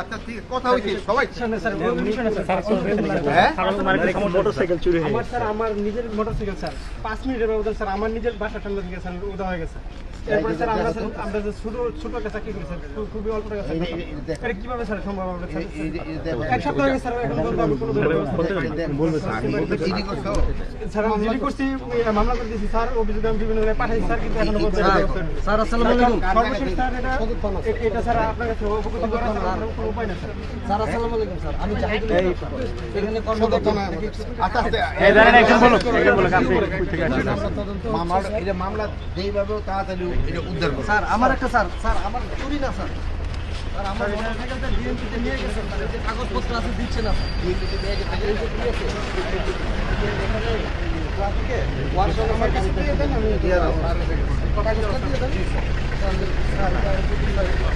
আচ্ছা ঠিক কথা হয়েছে সবাই। সামনে স্যার উনি শুনে স্যার হ্যাঁ? মোটরসাইকেল চুরি আমার স্যার আমার নিজের মোটরসাইকেল স্যার। পাঁচ মিনিটের ব্যবধান স্যার আমার নিজের বাসার সামনে থেকে স্যার উদা হয়ে গেছে। এরপরে স্যার আমরা স্যার আমরা যে ছোট ছোট একটা চাকরি করি স্যার খুবই অল্প টাকা স্যার এটা কীভাবে স্যার সম্ভব হবে স্যার? এক সপ্তাহ হয়ে স্যার এখন পর্যন্ত আমি কোনো করছ স্যার। আমি জিডি করছি মামলা করে দিয়েছি স্যার অভিযোগ আমি বিভিন্ন জায়গায় পাঠাইছি স্যার কিন্তু এখনও। স্যার আসসালামু আলাইকুম। সর্বশেষ স্যার এটা এটা স্যার আপনার কাছে অবগত করা কোনো উপায় নেই স্যার স্যার আসসালামু আলাইকুম স্যার আমি জাহিদুল এখানে কর্মরত আস্তে আস্তে এই দাঁড়ান একজন বলুক একজন বলুক আপনি থেকে আসছেন মামলা এটা মামলা যেইভাবে তাড়াতাড়ি এটা উদ্ধার করো স্যার আমার একটা স্যার স্যার আমার চুরি না স্যার স্যার আমার মোটরসাইকেলটা ডিএমপিতে নিয়ে গেছেন স্যার যে কাগজপত্র আছে দিচ্ছে না স্যার ডিএমপিতে নিয়ে গেছে এই যে দিয়েছে এখানে ট্রাফিকে ওয়ার্কশপ আমার কাছে দিয়ে দেন আমি দিয়ে দেবো Gracias.